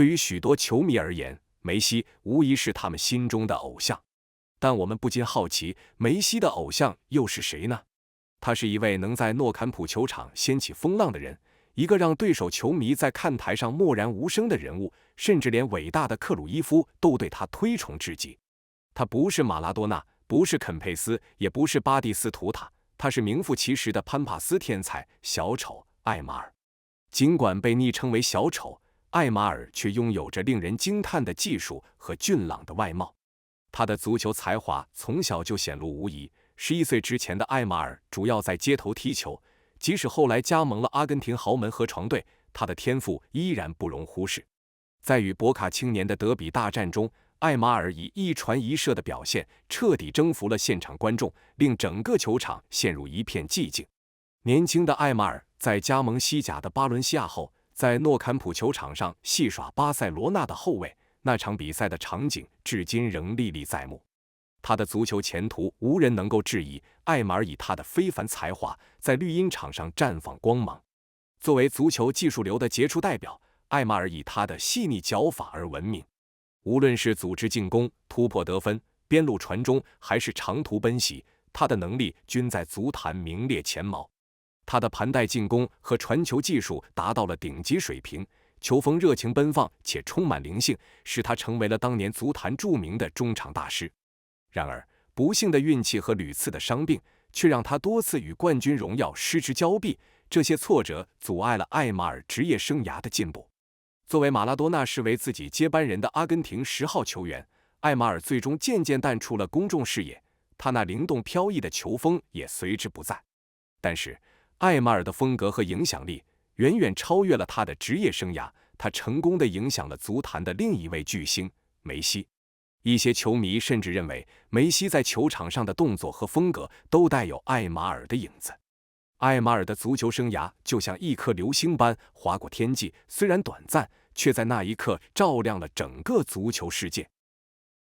对于许多球迷而言，梅西无疑是他们心中的偶像。但我们不禁好奇，梅西的偶像又是谁呢？他是一位能在诺坎普球场掀起风浪的人，一个让对手球迷在看台上默然无声的人物，甚至连伟大的克鲁伊夫都对他推崇至极。他不是马拉多纳，不是肯佩斯，也不是巴蒂斯图塔，他是名副其实的潘帕斯天才小丑艾马尔。尽管被昵称为小丑，艾马尔却拥有着令人惊叹的技术和俊朗的外貌。他的足球才华从小就显露无遗。十一岁之前的艾马尔主要在街头踢球，即使后来加盟了阿根廷豪门河床队，他的天赋依然不容忽视。在与博卡青年的德比大战中，艾马尔以一传一射的表现彻底征服了现场观众，令整个球场陷入一片寂静。年轻的艾马尔在加盟西甲的巴伦西亚后，在诺坎普球场上戏耍巴塞罗那的后卫，那场比赛的场景至今仍历历在目。他的足球前途无人能够质疑。艾马尔以他的非凡才华在绿茵场上绽放光芒。作为足球技术流的杰出代表，艾马尔以他的细腻脚法而闻名。无论是组织进攻、突破得分、边路传中，还是长途奔袭，他的能力均在足坛名列前茅。他的盘带进攻和传球技术达到了顶级水平，球风热情奔放且充满灵性，使他成为了当年足坛著名的中场大师。然而，不幸的运气和屡次的伤病，却让他多次与冠军荣耀失之交臂。这些挫折阻碍了艾马尔职业生涯的进步。作为马拉多纳视为自己接班人的阿根廷十号球员，艾马尔最终渐渐淡出了公众视野，他那灵动飘逸的球风也随之不在。但是，艾马尔的风格和影响力远远超越了他的职业生涯，他成功的影响了足坛的另一位巨星梅西。一些球迷甚至认为，梅西在球场上的动作和风格都带有艾马尔的影子。艾马尔的足球生涯就像一颗流星般划过天际，虽然短暂，却在那一刻照亮了整个足球世界。